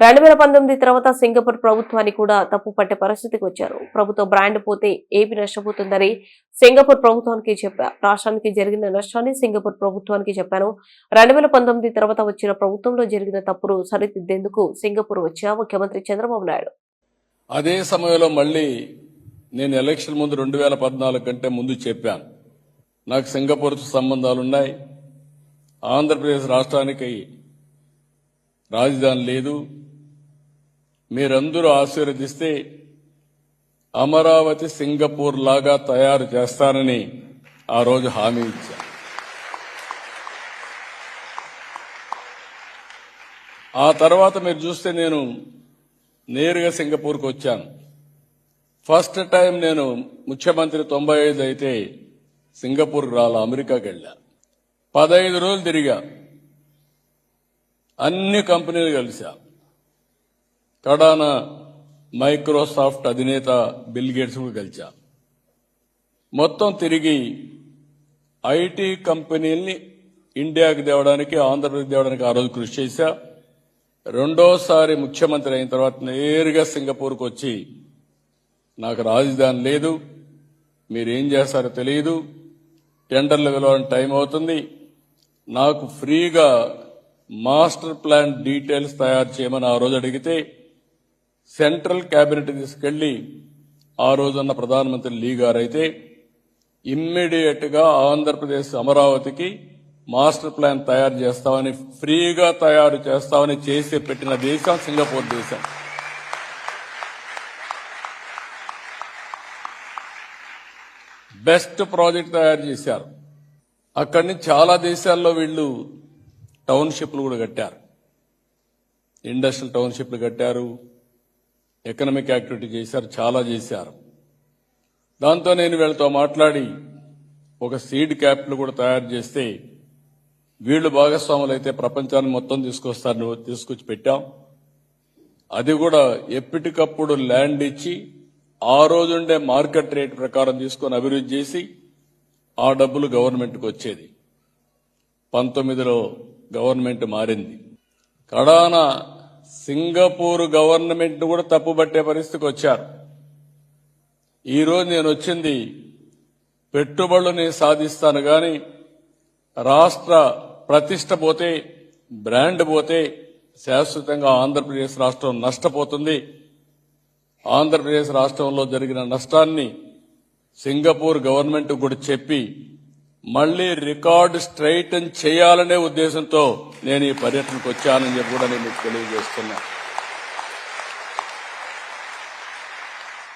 రెండు వేల పంతొమ్మిది తర్వాత సింగపూర్ ప్రభుత్వాన్ని కూడా తప్పు పట్టే పరిస్థితికి వచ్చారు. ప్రభుత్వ బ్రాండ్ పోతే ఏపీ నష్టపోతుందని సింగపూర్ ప్రభుత్వానికి చెప్పా రాష్ట్రానికి జరిగిన నష్టాన్ని సింగపూర్ ప్రభుత్వానికి చెప్పాను. రెండు వేల పంతొమ్మిది తర్వాత వచ్చిన ప్రభుత్వంలో జరిగిన తప్పును సరిదిద్దేందుకు సింగపూర్ వచ్చా ముఖ్యమంత్రి చంద్రబాబు నాయుడు. అదే సమయంలో మళ్ళీ నేను ఎలక్షన్ ముందు రెండు వేల పద్నాలుగు కంటే ముందు చెప్పాను. నాకు సింగపూర్ సంబంధాలున్నాయి. ఆంధ్రప్రదేశ్ రాష్ట్రానికి రాజధాని లేదు. మీరందరూ ఆశీర్వదిస్తే అమరావతి సింగపూర్ లాగా తయారు చేస్తానని ఆ రోజు హామీ ఇచ్చా. ఆ తర్వాత మీరు చూస్తే నేను నేరుగా సింగపూర్కి వచ్చాను. ఫస్ట్ టైం నేను ముఖ్యమంత్రి తొంభై ఐదు అయితే సింగపూర్కి రాలా అమెరికాకి వెళ్ళా. పదహైదు రోజులు తిరిగా. అన్ని కంపెనీలు కలిసా. కడాన మైక్రోసాఫ్ట్ అధినేత బిల్ గేట్స్ కూడా కలిసా మొత్తం తిరిగి ఐటీ కంపెనీల్ని ఇండియాకి తేవడానికి ఆంధ్రప్రదేశ్ తేవడానికి ఆ రోజు కృషి చేశా. రెండోసారి ముఖ్యమంత్రి అయిన తర్వాత నేరుగా సింగపూర్కి వచ్చి నాకు రాజధాని లేదు. మీరేం చేస్తారో తెలియదు. టెండర్లు పిలవడానికి టైం అవుతుంది. నాకు ఫ్రీగా మాస్టర్ ప్లాన్ డీటెయిల్స్ తయారు చేయమని ఆ రోజు అడిగితే సెంట్రల్ క్యాబినెట్ తీసుకెళ్ళి ఆ రోజున్న ప్రధానమంత్రి లీ గారైతే ఇమ్మీడియట్గా ఆంధ్రప్రదేశ్ అమరావతికి మాస్టర్ ప్లాన్ తయారు చేస్తామని ఫ్రీగా తయారు చేస్తామని చేసి పెట్టిన దేశం సింగపూర్ దేశం. బెస్ట్ ప్రాజెక్ట్ తయారు చేశారు. అక్కడి నుంచి చాలా దేశాల్లో వీళ్ళు టౌన్షిప్లు కూడా కట్టారు. ఇండస్ట్రియల్ టౌన్షిప్లు కట్టారు. ఎకనామిక్ యాక్టివిటీ చేశారు చాలా చేశారు. దాంతో నేను వీళ్ళతో మాట్లాడి ఒక సీడ్ క్యాపిటల్ కూడా తయారు చేస్తే వీళ్ళు భాగస్వాములు అయితే ప్రపంచాన్ని మొత్తం తీసుకొస్తారు తీసుకొచ్చి పెట్టాం. అది కూడా ఎప్పటికప్పుడు ల్యాండ్ ఇచ్చి ఆ రోజుండే మార్కెట్ రేట్ ప్రకారం తీసుకొని అభివృద్ధి చేసి ఆ డబ్బులు గవర్నమెంట్కి వచ్చేది. పంతొమ్మిదిలో గవర్నమెంట్ మారింది. కడాన సింగపూర్ గవర్నమెంట్ కూడా తప్పుబట్టే పరిస్థితికి వచ్చారు. ఈరోజు నేను వచ్చింది పెట్టుబడులు నేను సాధిస్తాను కానీ రాష్ట్ర ప్రతిష్ట పోతే బ్రాండ్ పోతే శాశ్వతంగా ఆంధ్రప్రదేశ్ రాష్ట్రం నష్టపోతుంది. ఆంధ్రప్రదేశ్ రాష్ట్రంలో జరిగిన నష్టాన్ని సింగపూర్ గవర్నమెంట్ కూడా చెప్పి మళ్ళీ రికార్డు స్ట్రైటన్ చేయాలనే ఉద్దేశంతో నేను ఈ పర్యటనకు వచ్చానని చెప్పి కూడా నేను మీకు తెలియజేస్తున్నా.